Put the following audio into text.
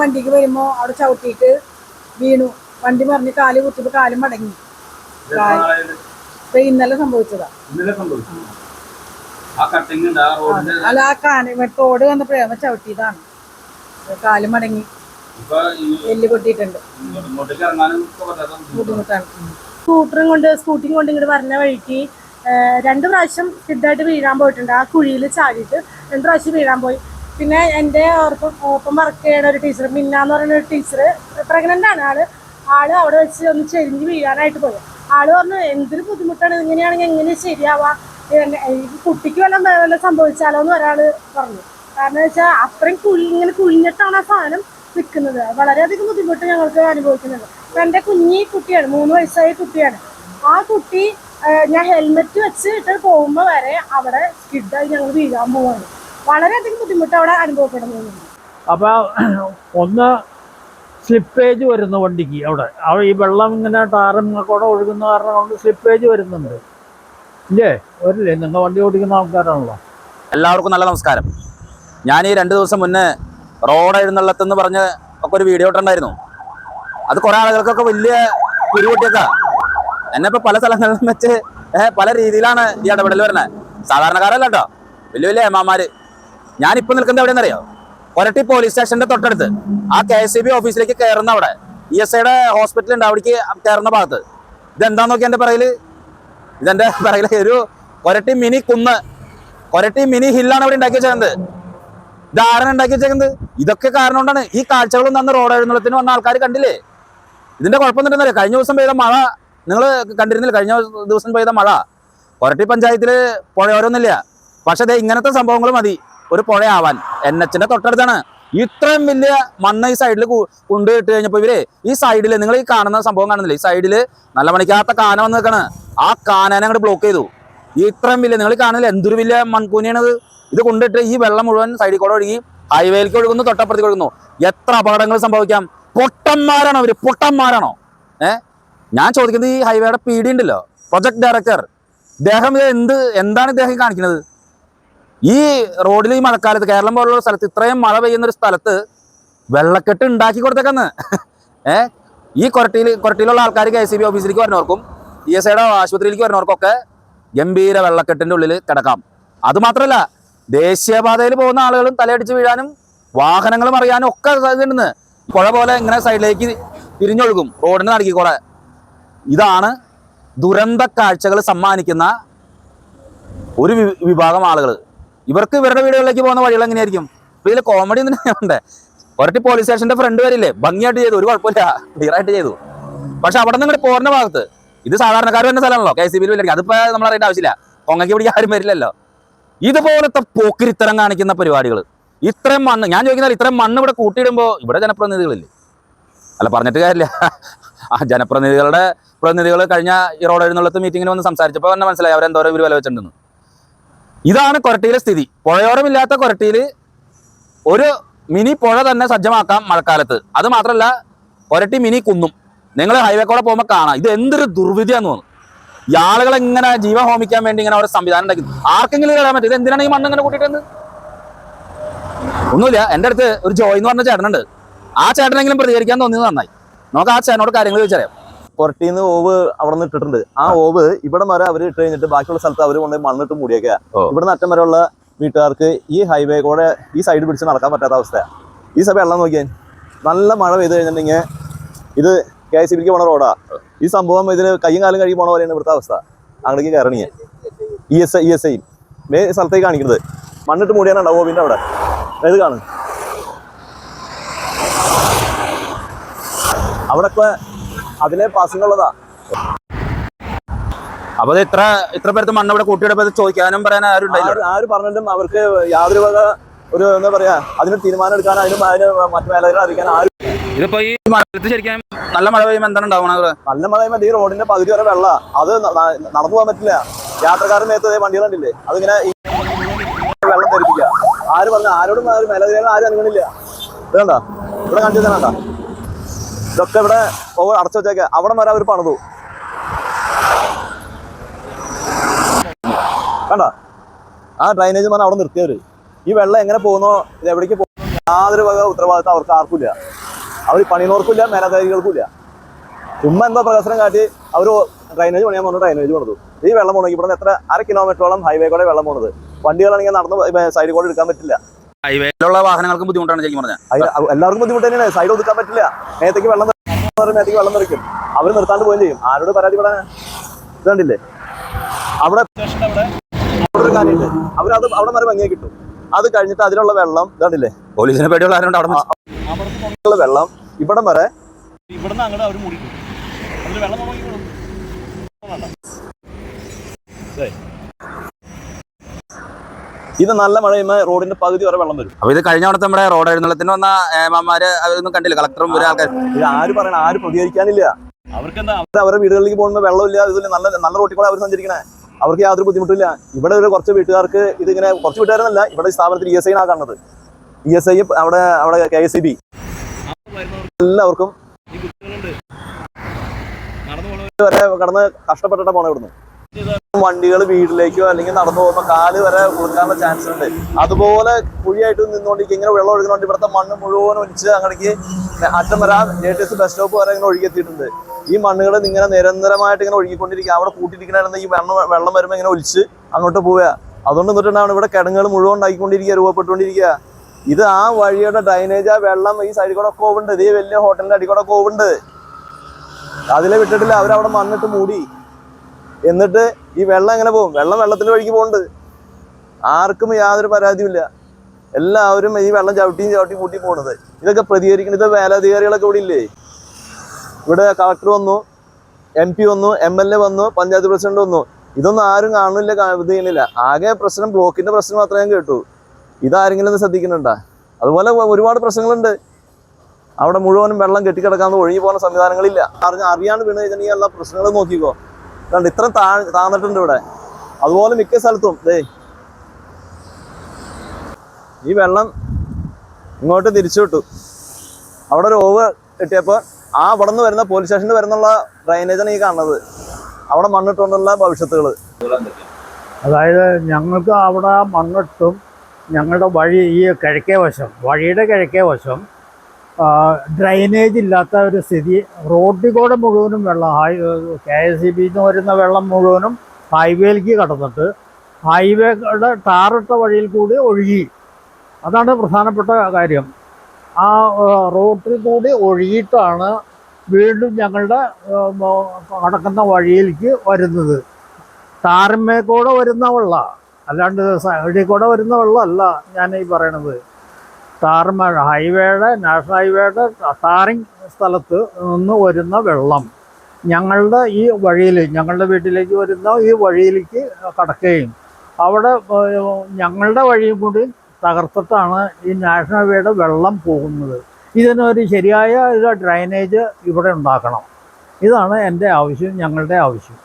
വണ്ടിക്ക് വരുമ്പോ അവിടെ ചവിട്ടിയിട്ട് വീണു. വണ്ടി മറിഞ്ഞ് കാൽ കുത്തിയപ്പോ കാലും മടങ്ങി. ഇന്നലെ സംഭവിച്ചതാ. അല്ല ആ കാന തോട് വന്നപ്പോഴേ അവൻ ചവിട്ടിയതാണ്. കാൽ മടങ്ങി. എല്ല് പൊട്ടിയിട്ടുണ്ട്. ബുദ്ധിമുട്ടാണ്. സ്കൂട്ടറും കൊണ്ട് സ്കൂട്ടിയും കൊണ്ട് ഇങ്ങോട്ട് വരുന്ന വഴിക്ക് രണ്ട് പ്രാവശ്യം സിദ്ധായിട്ട് വീഴാൻ പോയിട്ടുണ്ട്. ആ കുഴിയിൽ ചാടിയിട്ട് രണ്ട് പ്രാവശ്യം വീഴാൻ പോയി. പിന്നെ എന്റെ ഓർപ്പം ഒപ്പം വർക്ക് ചെയ്യുന്ന ഒരു ടീച്ചർ മിന്ന എന്ന് പറയുന്ന ഒരു ടീച്ചർ പ്രഗ്നന്റ് ആണ്. ആൾ ആൾ അവിടെ വെച്ച് ഒന്ന് ചെരിഞ്ഞ് വീഴാനായിട്ട് പോയി. ആൾ പറഞ്ഞു എന്തൊരു ബുദ്ധിമുട്ടാണ്? ഇങ്ങനെയാണെങ്കിൽ എങ്ങനെ ശരിയാവാ? കുട്ടിക്ക് വല്ല വല്ല സംഭവിച്ചാലോ? എന്ന് ഒരാൾ പറഞ്ഞു. കാരണം വെച്ചാൽ അത്രയും കുഴി ഇങ്ങനെ കുഴിഞ്ഞിട്ടാണ് ആ സാധനം നിൽക്കുന്നത് വളരെയധികം ബുദ്ധിമുട്ട് ഞങ്ങൾക്ക് അനുഭവിക്കുന്നുണ്ട്. ഇപ്പൊ എന്റെ കുഞ്ഞി കുട്ടിയാണ് മൂന്ന് വയസ്സായ കുട്ടിയാണ്. ആ കുട്ടി ഞാൻ ഹെൽമെറ്റ് വെച്ചിട്ട് പോകുമ്പോൾ വരെ അവിടെ സ്കിഡായി ഞങ്ങൾ വീഴാൻ പോവാണ്. വളരെയധികം ബുദ്ധിമുട്ട് അവിടെ അനുഭവപ്പെടുന്നുണ്ട്. അപ്പോൾ ഒന്ന് സ്ലിപ്പേജ് വരുന്ന വണ്ടിക്ക് അവിടെ. അവിടെ ഈ വെള്ളം ഇങ്ങനെ ടാറും കൂടെ ഒഴുകുന്ന കാരണം കൊണ്ട് സ്ലിപ്പേജ് വരുന്നുണ്ട്. ഇല്ലേ? വരില്ലേ? നിങ്ങൾ വണ്ടി ഓടിക്കുന്ന ആൾക്കാരാണല്ലോ. എല്ലാവർക്കും നല്ല നമസ്കാരം. ഞാൻ ഈ രണ്ട് ദിവസം മുന്നേ റോഡ് എഴുന്നള്ളത്തെന്ന് പറഞ്ഞ് ഒക്കെ ഒരു വീഡിയോ ഇട്ടുണ്ടായിരുന്നു അത് കുറെ ആളുകൾക്കൊക്കെ വലിയ കുരുപൊട്ടിയൊക്കെ എന്നെ ഇപ്പൊ പല സ്ഥലങ്ങളിലും വെച്ച് പല രീതിയിലാണ് ഈ ഇടപെടൽ വരുന്നത് സാധാരണക്കാരല്ല കേട്ടോ വലിയ വലിയ ഏമാമാര് ഞാനിപ്പോ നിൽക്കുന്നത് എവിടെയെന്നറിയോ? കൊരട്ടി പോലീസ് സ്റ്റേഷന്റെ തൊട്ടടുത്ത്. ആ കെ എസ് ബി ഓഫീസിലേക്ക് കയറുന്ന അവിടെ. ഇ എസ് ഐയുടെ ഹോസ്പിറ്റൽ ഉണ്ട്. അവിടേക്ക് കയറുന്ന ഭാഗത്ത്. ഇതെന്താന്ന് നോക്കി എന്റെ പറയിൽ ഇതെന്റെ പറയിൽ ഒരു കൊരട്ടി മിനി കുന്ന്. കൊരട്ടി മിനി ഹില്ലാണ് ഇവിടെ ഉണ്ടാക്കി വെച്ചത് ധാരണ ഉണ്ടാക്കി വെച്ചേക്കുന്നത്? ഇതൊക്കെ കാരണം കൊണ്ടാണ് ഈ കാഴ്ചകളൊന്നും അന്ന് റോഡ് എഴുന്നള്ളത്തിന് വന്ന ആൾക്കാർ കണ്ടില്ലേ? ഇതിന്റെ കുഴപ്പമൊന്നും കഴിഞ്ഞ ദിവസം പെയ്ത മഴ നിങ്ങൾ കണ്ടിരുന്നില്ല കഴിഞ്ഞ ദിവസം പെയ്ത മഴ? കൊരട്ടി പഞ്ചായത്തിൽ പുഴയോരൊന്നുമില്ല പക്ഷെ അതെ ഇങ്ങനത്തെ സംഭവങ്ങൾ മതി. ഒരു പുഴയാവാൻ. എൻ എച്ചിന്റെ തൊട്ടടുത്താണ്. ഇത്രയും വലിയ മണ്ണ് ഈ സൈഡിൽ കൊണ്ടുപോയിട്ട് കഴിഞ്ഞപ്പോൾ ഇവർ ഈ സൈഡിൽ നിങ്ങൾ ഈ കാണുന്ന സംഭവം കാണുന്നില്ല? ഈ സൈഡിൽ നല്ല മണിക്കാത്ത കാന വന്ന് നിൽക്കണ് ആ കാനനെ അങ്ങോട്ട് ബ്ലോക്ക് ചെയ്തു. ഇത്രയും വലിയ നിങ്ങൾ കാണുന്നില്ല? എന്തൊരു വലിയ മൺകൂനിയാണ് ഇത് കൊണ്ടിട്ട് ഈ വെള്ളം മുഴുവൻ സൈഡിൽ കൂടെ ഒഴുകി ഹൈവേയിലേക്ക് ഒഴുകുന്നു തൊട്ടപ്പുറത്തേക്ക് ഒഴുകുന്നു. എത്ര അപകടങ്ങൾ സംഭവിക്കാം? പൊട്ടന്മാരാണോ അവർ പൊട്ടന്മാരാണോ? ഏ? ഞാൻ ചോദിക്കുന്നത് ഈ ഹൈവേയുടെ പി ഡി ഉണ്ടല്ലോ. പ്രൊജക്ട് ഡയറക്ടർ ഇദ്ദേഹം എന്ത് എന്താണ് ഇദ്ദേഹം കാണിക്കുന്നത്? ഈ റോഡിൽ ഈ മഴക്കാലത്ത് കേരളം പോലുള്ള സ്ഥലത്ത് ഇത്രയും മഴ പെയ്യുന്ന ഒരു സ്ഥലത്ത് വെള്ളക്കെട്ട് ഉണ്ടാക്കി കൊടുത്തേക്കെന്ന്. ഏ ഈ കൊരട്ടിയിൽ കൊരട്ടിയിലുള്ള ആൾക്കാർ കെ സി ബി ഓഫീസിലേക്ക് വരുന്നവർക്കും ഇ എസ് ഐയുടെ ആശുപത്രിയിലേക്ക് വരുന്നവർക്കൊക്കെ ഗംഭീര വെള്ളക്കെട്ടിന്റെ ഉള്ളിൽ കിടക്കാം. അതുമാത്രമല്ല ദേശീയപാതയിൽ പോകുന്ന ആളുകളും തലയടിച്ച് വീഴാനും വാഹനങ്ങളും അറിയാനും ഒക്കെ സാധ്യതയുണ്ടെന്ന്. പുഴ പോലെ ഇങ്ങനെ സൈഡിലേക്ക് തിരിഞ്ഞൊഴുകും. റോഡിന് നടക്കി കൂടെ. ഇതാണ് ദുരന്ത കാഴ്ചകൾ സമ്മാനിക്കുന്ന ഒരു വിഭാഗം ആളുകൾ ഇവർക്ക് ഇവരുടെ വീടുകളിലേക്ക് പോകുന്ന വഴികൾ എങ്ങനെയായിരിക്കും? അപ്പൊ ഇതിൽ കോമഡി ഉണ്ടേ ഒരട്ടി പോലീസ് സ്റ്റേഷന്റെ ഫ്രണ്ട് വരില്ലേ? ഭംഗിയായിട്ട് ചെയ്തു. ഒരു കുഴപ്പമില്ല. ക്ലിയർ ആയിട്ട് ചെയ്തു. പക്ഷെ അവിടെ നിന്ന് പോരുന്ന ഭാഗത്ത് ഇത് സാധാരണക്കാർ വരുന്ന സ്ഥലമാണല്ലോ. കെ സി ബിയിൽ വരില്ല അതിപ്പോ നമ്മൾ അറിയേണ്ട ആവശ്യമില്ല. കൊങ്ങയ്ക്ക് പിടിക്കാൻ ആരും വരില്ലല്ലോ. ഇതുപോലത്തെ പോക്കിരിത്തരം കാണിക്കുന്ന പരിപാടികൾ ഇത്രയും മണ്ണ് ഞാൻ ചോദിക്കുന്നത് ഇത്രയും മണ്ണ് ഇവിടെ കൂട്ടിയിടുമ്പോൾ ഇവിടെ ജനപ്രതിനിധികളില്ലേ? അല്ല പറഞ്ഞിട്ട് കാര്യമില്ല. ആ ജനപ്രതിനിധികളുടെ പ്രതിനിധികൾ കഴിഞ്ഞ ഈ എഴുന്നള്ളത്ത് മീറ്റിങ്ങിന് വന്ന് സംസാരിച്ചപ്പോൾ തന്നെ മനസ്സിലായി അവരെന്തോരം ഇവർ വില വെച്ചിട്ടുണ്ടെന്ന് ഇതാണ് കൊരട്ടിയിലെ സ്ഥിതി. പുഴയോരമില്ലാത്ത കൊരട്ടിയിൽ ഒരു മിനി പുഴ തന്നെ സജ്ജമാക്കാം മഴക്കാലത്ത്. അത് മാത്രമല്ല കൊരട്ടി മിനി കുന്നും. നിങ്ങൾ ഹൈവേ കൂടെ പോകുമ്പോൾ കാണാം. ഇത് എന്തൊരു ദുർവിധിയാന്ന് തോന്നുന്നു. ഈ ആളുകൾ ഇങ്ങനെ ജീവൻ ഹോമിക്കാൻ വേണ്ടി ഇങ്ങനെ ഒരു സംവിധാനം ഉണ്ടാക്കി. ആർക്കെങ്കിലും കളയാൻ പറ്റും. ഇത് എന്തിനാണ് ഈ മണ്ണ് ഇങ്ങനെ കൂട്ടിയിട്ടെന്ന്? ഒന്നുമില്ല. എന്റെ അടുത്ത് ഒരു ജോയ് എന്ന് പറഞ്ഞ ചേട്ടനുണ്ട്. ആ ചേട്ടനെങ്കിലും പ്രതികരിക്കാൻ തോന്നിയത് നന്നായി. നമുക്ക് ആ ചേട്ടനോട് കാര്യങ്ങൾ ചോദിച്ചറിയാം. പുറട്ടീന്ന് ഓവ് അവിടെ നിന്ന് ഇട്ടിട്ടുണ്ട്. ആ ഓവ് ഇവിടെ വരെ അവർ ഇട്ട് കഴിഞ്ഞിട്ട് ബാക്കിയുള്ള സ്ഥലത്ത് അവർ കൊണ്ട് മണ്ണിട്ട് മൂടിയേക്കുക ഓ. ഇവിടെ അറ്റം വരെയുള്ള വീട്ടുകാർക്ക് ഈ ഹൈവേ കൂടെ ഈ സൈഡ് പിടിച്ച് നടക്കാൻ പറ്റാത്ത അവസ്ഥയാണ് ഈ സഭ വെള്ളം നോക്കിയാൽ നല്ല മഴ പെയ്ത് കഴിഞ്ഞിട്ടുണ്ടെങ്കിൽ ഇത് കെ എസ് ബിക്ക് പോണ റോഡാ ഈ സംഭവം ഇതിന് കയ്യും കാലം കഴുകി പോണ പോലെയാണ് ഇവിടുത്തെ അവസ്ഥ. അങ്ങോട്ടേക്ക് കയറണിയ E S I E S I may സ്ഥലത്തേക്ക് കാണിക്കുന്നത്. മണ്ണിട്ട് മൂടിയാണ് പിന്നെ അവിടെ. ഇത് കാണും അവിടെ അതിലെ പാസിനുള്ളതാ. അപ്പൊ ഇത് ഇത്ര ഇത്ര പേർക്ക് മണ്ണ് ഇവിടെ കൂട്ടിയിടപ്പോ ചോദിക്കാനും പറയാൻ ആരും ആര് ആര് പറഞ്ഞിട്ടും അവർക്ക് യാതൊരു വക ഒരു എന്താ പറയാ അതിന് തീരുമാനം എടുക്കാൻ അതിന് അതിന് മറ്റു മേലകൾ അറിയിക്കാൻ ആരും ഇതിപ്പോ ഈ മഴത്ത് ശരിക്കും നല്ല മഴ പെയ്യുമ്പോൾ എന്താണ് ഉണ്ടാവണത്? നല്ല മഴ പെയ്യുമ്പോൾ ഈ റോഡിന്റെ പകുതി വരെ വെള്ള. അത് നടന്നു പോകാൻ പറ്റില്ല. യാത്രക്കാരുടെ നേരത്തെ വണ്ടി വണ്ടികൾ കണ്ടില്ലേ? അതിങ്ങനെ ഈ വെള്ളം ധരിപ്പിക്കുക. ആര് പറഞ്ഞ? ആരോടും മേലധികാരം ആരും അനുഗണില്ല ഇതണ്ട ഇവിടെ കണ്ടു തന്നെ കണ്ട? ഇതൊക്കെ ഇവിടെ അടച്ചു വെച്ചേക്ക. അവിടെ വരെ അവർ പണിതു. കണ്ട? ആ ഡ്രൈനേജ് പറഞ്ഞാൽ അവിടെ നിർത്തിയവര്. ഈ വെള്ളം എങ്ങനെ പോകുന്നോ ഇത് എവിടേക്ക് പോകുന്നോ യാതൊരു വക ഉത്തരവാദിത്തം അവർക്ക് ആർക്കില്ല അവർ പണിയുന്നവർക്കില്ല മേലധികാരികൾക്കില്ല ചുമ്മാ എന്തോ പ്രകസനം കാട്ടി അവർ ഡ്രൈനേജ് പണിയാൻ പറഞ്ഞു ഡ്രൈനേജ് പണിതു. ഈ വെള്ളം പോകണമെങ്കിൽ ഇവിടെ എത്ര അര കിലോമീറ്ററോളം ഹൈവേ കൂടെ വെള്ളം പോണത്. വണ്ടികളാണെങ്കിൽ നടന്ന് സൈഡിൽ കൂടെ എടുക്കാൻ പറ്റില്ല. ഹൈവേയിലുള്ള വാഹനങ്ങൾക്ക് ബുദ്ധിമുട്ടാണ് ശരിക്കും പറഞ്ഞാൽ എല്ലാവർക്കും ബുദ്ധിമുട്ട് തന്നെയാണ്. സൈഡ് ഒതുക്കാൻ പറ്റില്ല. നേരത്തേക്ക് വെള്ളം നേരത്തേക്ക് വെള്ളം നിറയ്ക്കും. അവർ നിർത്താണ്ട് പോവുകയും ചെയ്യും. ആരോട് പരാതി പെടാൻ ഇതുണ്ടില്ലേ അവിടെ ഒരു കാര്യമില്ല അവരത് അവിടെ മരം ഭംഗിയായി കിട്ടും. അത് കഴിഞ്ഞിട്ട് അതിലുള്ള വെള്ളം ഇതുണ്ടില്ലേ പോലീസിനെ പേടിയുള്ള ആരുണ്ട് അവിടെ വെള്ളം ഇവിടം വരെ ഇവിടുന്ന് അങ്ങോട്ട് അവർ മൂടിക്കും അതിൽ വെള്ളം ഇത് നല്ല മഴ ചെയ്യുന്ന റോഡിന്റെ പകുതി വരെ വെള്ളം വരും. അപ്പൊ ഇത് കഴിഞ്ഞ തവണത്തെ നമ്മുടെ റോഡ് എഴുന്നള്ളത്തിന് വന്ന ഏമാമാര് അവരൊന്നും കണ്ടില്ല. കളക്ടറും ഒരു ആൾക്കാർ ഇത് ആര് പറയണ ആര് പ്രതികരിക്കാനില്ല. അവർക്ക് എന്താ അവർ അവരുടെ വീടുകളിലേക്ക് പോകുമ്പോൾ വെള്ളമില്ല ഇതിൽ നല്ല നല്ല റോട്ടിൽ കൂടെ അവർ സഞ്ചരിക്കണേ. അവർക്ക് യാതൊരു ബുദ്ധിമുട്ടില്ല ഇവിടെ ഒരു കുറച്ച് വീട്ടുകാർക്ക് ഇതിങ്ങനെ കുറച്ച് വീട്ടുകാരെന്നല്ല ഇവിടെ സ്ഥാപനത്തിൽ ഇ എസ് ഐ ആണ് കാണുന്നത്. ഇ എസ് ഐ അവിടെ അവിടെ കെ എസ് ഇ ബി എല്ലാവർക്കും വരെ കടന്ന് കഷ്ടപ്പെട്ടിട്ടാണ് പോണേ ഇവിടുന്ന്. വണ്ടികൾ വീട്ടിലേക്കോ അല്ലെങ്കിൽ നടന്നു പോകുമ്പോൾ കാൽ വരെ കൊടുക്കാനുള്ള ചാൻസ് ഉണ്ട്. അതുപോലെ കുഴിയായിട്ട് നിന്നുകൊണ്ടിരിക്കും ഇങ്ങനെ വെള്ളം ഒഴുകുന്നുണ്ട്. ഇവിടുത്തെ മണ്ണ് മുഴുവൻ ഒലിച്ച് അങ്ങടേക്ക് അറ്റം വരാൻ J T S bus stop വരെ ഇങ്ങനെ ഒഴുകിയെത്തിയിട്ടുണ്ട് ഈ മണ്ണുകൾ ഇങ്ങനെ നിരന്തരമായിട്ട് ഇങ്ങനെ ഒഴുകിക്കൊണ്ടിരിക്കുക. അവിടെ കൂട്ടിയിരിക്കണ ഈ വെള്ളം വെള്ളം വരുമ്പോൾ ഇങ്ങനെ ഒലിച്ച് അങ്ങോട്ട് പോവുക. അതുകൊണ്ട് എന്നിട്ടുണ്ടാവണം ഇവിടെ കിടങ്ങുകൾ മുഴുവൻ ഉണ്ടാക്കിക്കൊണ്ടിരിക്കുക രൂപപ്പെട്ടുകൊണ്ടിരിക്കുക. ഇത് ആ വഴിയുടെ ഡ്രൈനേജ് ആ വെള്ളം ഈ സൈഡിൽ കൂടെ പോകുന്നുണ്ട് ഇതേ വലിയ ഹോട്ടലിന്റെ അടിക്കൂടെ പോകുന്നുണ്ട് അതിലെ വിട്ടിട്ടില്ല. അവരവിടെ മണ്ണിട്ട് മൂടി. എന്നിട്ട് ഈ വെള്ളം എങ്ങനെ പോകും? വെള്ളം വെള്ളത്തിന്റെ വഴിക്ക് പോകുന്നുണ്ട് ആർക്കും യാതൊരു പരാതിയുമില്ല എല്ലാവരും ഈ വെള്ളം ചവിട്ടിയും ചവിട്ടി കൂട്ടി പോണത്. ഇതൊക്കെ പ്രതികരിക്കുന്നത് മേലധികാരികളൊക്കെ ഇവിടെ ഇല്ലേ? ഇവിടെ കളക്ടർ വന്നു എം പി വന്നു എം എൽ എ വന്നു പഞ്ചായത്ത് പ്രസിഡന്റ് വന്നു. ഇതൊന്നും ആരും കാണുന്നില്ല ഇത് ചെയ്യുന്നില്ല. ആകെ പ്രശ്നം ബ്ലോക്കിന്റെ പ്രശ്നം മാത്രമേ ഞാൻ കേട്ടു. ഇതാരെങ്കിലും ഒന്ന് ശ്രദ്ധിക്കുന്നുണ്ടാ? അതുപോലെ ഒരുപാട് പ്രശ്നങ്ങളുണ്ട്. അവിടെ മുഴുവനും വെള്ളം കെട്ടിക്കിടക്കാന്ന് ഒഴുകി പോകുന്ന സംവിധാനങ്ങളില്ല. അറിഞ്ഞ അറിയാണ്ട് വീണ് കഴിഞ്ഞാൽ എല്ലാ പ്രശ്നങ്ങളും നോക്കിക്കോ. കണ്ട് ഇത്ര താ താന്നിട്ടുണ്ട് ഇവിടെ. അതുപോലെ മിക്ക സ്ഥലത്തും. ദേ. ഈ വെള്ളം ഇങ്ങോട്ട് തിരിച്ചു വിട്ടു. അവിടെ ഒരു ഓവ് കിട്ടിയപ്പോൾ ആ അവിടെ നിന്ന് വരുന്ന പോലീസ് സ്റ്റേഷനിൽ വരുന്നുള്ള ഡ്രൈനേജാണ് ഈ കാണുന്നത്. അവിടെ മണ്ണിട്ടുകൊണ്ടുള്ള ഭവിഷ്യത്തുകൾ അതായത് ഞങ്ങൾക്ക് അവിടെ മണ്ണിട്ടും ഞങ്ങളുടെ വഴി ഈ കിഴക്കേ വശം വഴിയുടെ കിഴക്കേ വശം ഡ്രൈനേജ് ഇല്ലാത്ത ഒരു സ്ഥിതി. റോഡിൽ കൂടെ മുഴുവനും വെള്ളം ഹൈ കെ എസ് സി ബിന്ന് വരുന്ന വെള്ളം മുഴുവനും ഹൈവേയിലേക്ക് കടന്നിട്ട് ഹൈവേയുടെ ടാറിട്ട വഴിയിൽ കൂടി ഒഴുകി. അതാണ് പ്രധാനപ്പെട്ട കാര്യം. ആ റോഡിൽ കൂടി ഒഴുകിയിട്ടാണ് വീണ്ടും ഞങ്ങളുടെ കടക്കുന്ന വഴിയിലേക്ക് വരുന്നത്. ടാറിന്മേ കൂടെ വരുന്ന വെള്ളം അല്ലാണ്ട് സൈഡിൽ കൂടെ വരുന്ന വെള്ളമല്ല ഞാൻ ഈ പറയണത്. ടാറിന്മേ ഹൈവേയുടെ നാഷണൽ ഹൈവേയുടെ ടാറിങ് സ്ഥലത്ത് നിന്ന് വരുന്ന വെള്ളം ഞങ്ങളുടെ ഈ വഴിയിൽ ഞങ്ങളുടെ വീട്ടിലേക്ക് വരുന്ന ഈ വഴിയിലേക്ക് കടക്കുകയും അവിടെ ഞങ്ങളുടെ വഴിയും കൂടി തകർത്തിട്ടാണ് ഈ നാഷണൽ ഹൈവേയുടെ വെള്ളം പോകുന്നത്. ഇതിനൊരു ശരിയായ ഒരു ഡ്രൈനേജ് ഇവിടെ ഉണ്ടാക്കണം. ഇതാണ് എന്റെ ആവശ്യം ഞങ്ങളുടെ ആവശ്യം.